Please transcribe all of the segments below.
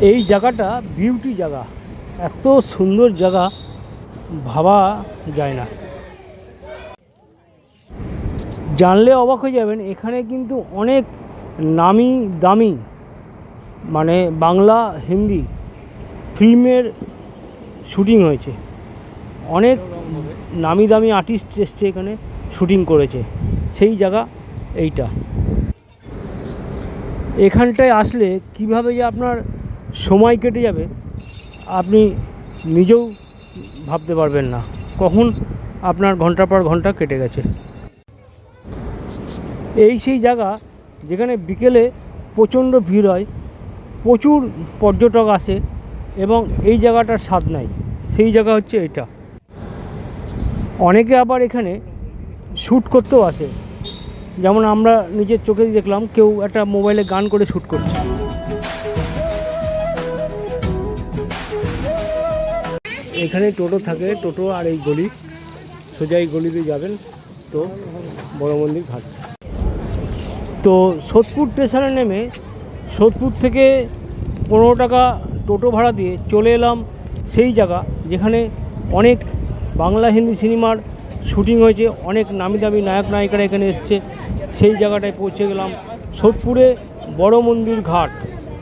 এই জায়গাটা বিউটি জায়গা। এত সুন্দর জায়গা, ভাবা যায় না। জানলে অবাক হয়ে যাবেন, এখানে কিন্তু অনেক নামি দামি মানে বাংলা হিন্দি ফিল্মের শুটিং হয়েছে। অনেক নামি দামি আর্টিস্ট এসছে এখানে শুটিং করেছে। সেই জায়গা এইটা। এখানটায় আসলে কীভাবে যে আপনার সময় কেটে যাবে, আপনি নিজেও ভাবতে পারবেন না। কখন আপনার ঘণ্টার পর ঘণ্টা কেটে গেছে। এই সেই জায়গা যেখানে বিকেলে প্রচণ্ড ভিড় হয়, প্রচুর পর্যটক আসে এবং এই জায়গাটার স্বাদ নাই, সেই জায়গা হচ্ছে এটা। অনেকে আবার এখানে শ্যুট করতেও আসে। যেমন আমরা নিজের চোখে দেখলাম, কেউ একটা মোবাইলে গান করে শ্যুট করছে। এখানে টোটো থাকে, টোটো আর এই গলি। সোজা এই গলিতে যাবেন তো বড় মন্দির ঘাট। তো সোদপুর স্টেশনে নেমে সোদপুর থেকে পনেরো টাকা টোটো ভাড়া দিয়ে চলে এলাম সেই জায়গা যেখানে অনেক বাংলা হিন্দি সিনেমার শুটিং হয়েছে, অনেক নামি দামি নায়ক নায়িকারা এখানে এসছে। সেই জায়গাটায় পৌঁছে গেলাম। সোদপুরে বড় মন্দির ঘাট,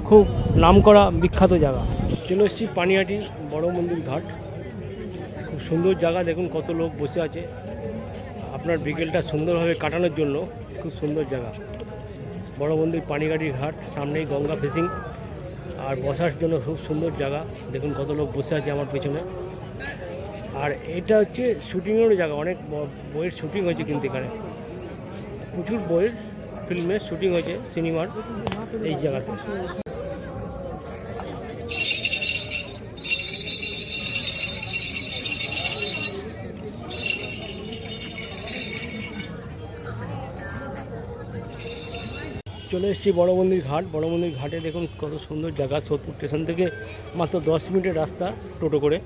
খুব নামকরা বিখ্যাত জায়গা। চলে এসেছি পানিহাটি বড় মন্দির ঘাট। খুব সুন্দর জায়গা, দেখুন কত লোক বসে আছে। আপনার বিকেলটা সুন্দরভাবে কাটানোর জন্য খুব সুন্দর জায়গা। বড় মন্দির পানিগাড়ির ঘাট, সামনেই গঙ্গা ফেসিং আর বসার জন্য খুব সুন্দর জায়গা, দেখুন কত লোক বসে আছে আমার পেছনে। আর এটা হচ্ছে শুটিংয়েরও জায়গা, অনেক বইয়ের শুটিং হয়েছে কিন্তু এখানে। প্রচুর বইয়ের ফিল্মের শুটিং হয়েছে সিনেমার এই জায়গাতে। চলে এসেছি বড় মন্দির ঘাট। বড় মন্দির ঘাটে দেখুন কত সুন্দর জায়গা সোদপুর স্টেশন থেকে মাত্র দশ মিনিটের রাস্তা টোটো করে।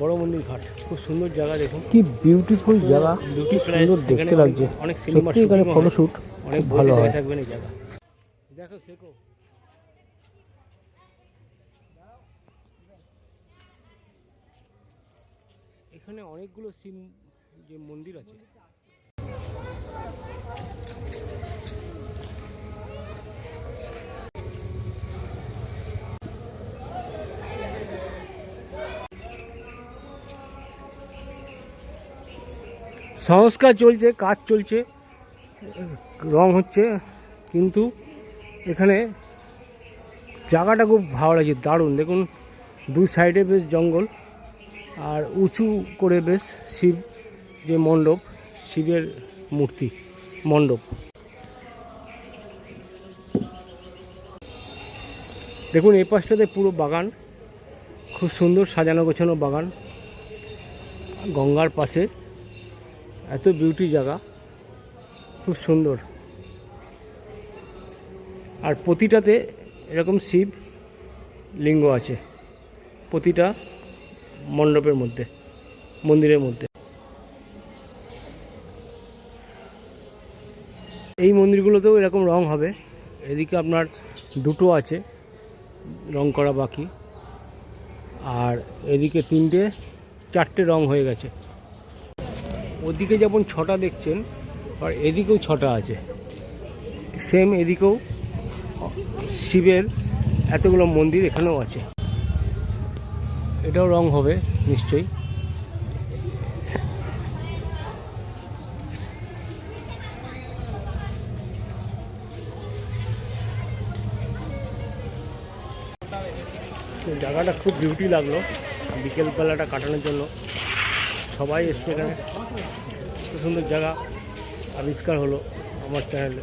বড় মন্দির ঘাট খুব সুন্দর জায়গা দেখুন। কি বিউটিফুল জায়গা। বিউটি সুন্দর দেখতে লাগছে। অনেক সিনেমা এখানে ফটোশুট অনেক ভালো হয়। থাকবেন এই জায়গা। দেখো শেখো এখানে অনেকগুলো সিন যে মন্দির আছে। সংস্কার চলছে, কাজ চলছে, রং হচ্ছে, কিন্তু এখানে জায়গাটা খুব ভালো লাগছে, দারুণ। দেখুন, দু সাইডে বেশ জঙ্গল, আর উঁচু করে বেশ শিব যে মণ্ডপ, শিবের মূর্তি, মণ্ডপ। দেখুন, এই পাশটাতে পুরো বাগান, খুব সুন্দর সাজানো গোছানো বাগান, গঙ্গার পাশে। এত বিউটি জায়গা। খুব সুন্দর। আর প্রতিটাতে এরকম শিব লিঙ্গ আছে। প্রতিটা মণ্ডপের মধ্যে, মন্দিরের মধ্যে। এই মন্দিরগুলোতেও এরকম রং হবে। এদিকে আপনার দুটো আছে, রং করা বাকি। আর এদিকে তিনটে, চারটে রং হয়ে গেছে। ওদিকে যেমন ছটা দেখছেন, আর এদিকেও ছটা আছে। সেম এদিকেও শিবের এতগুলো মন্দির এখানেও আছে। এটাও রং হবে, নিশ্চয়ই। জায়গাটা খুব বিউটি লাগল। বিকেলবেলাটা কাটানোর জন্য। সবাই এসছে এখানে। সুন্দর জায়গা। আবিষ্কার হলো আমার চ্যানেলে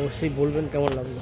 অবশ্যই বলবেন কেমন লাগল।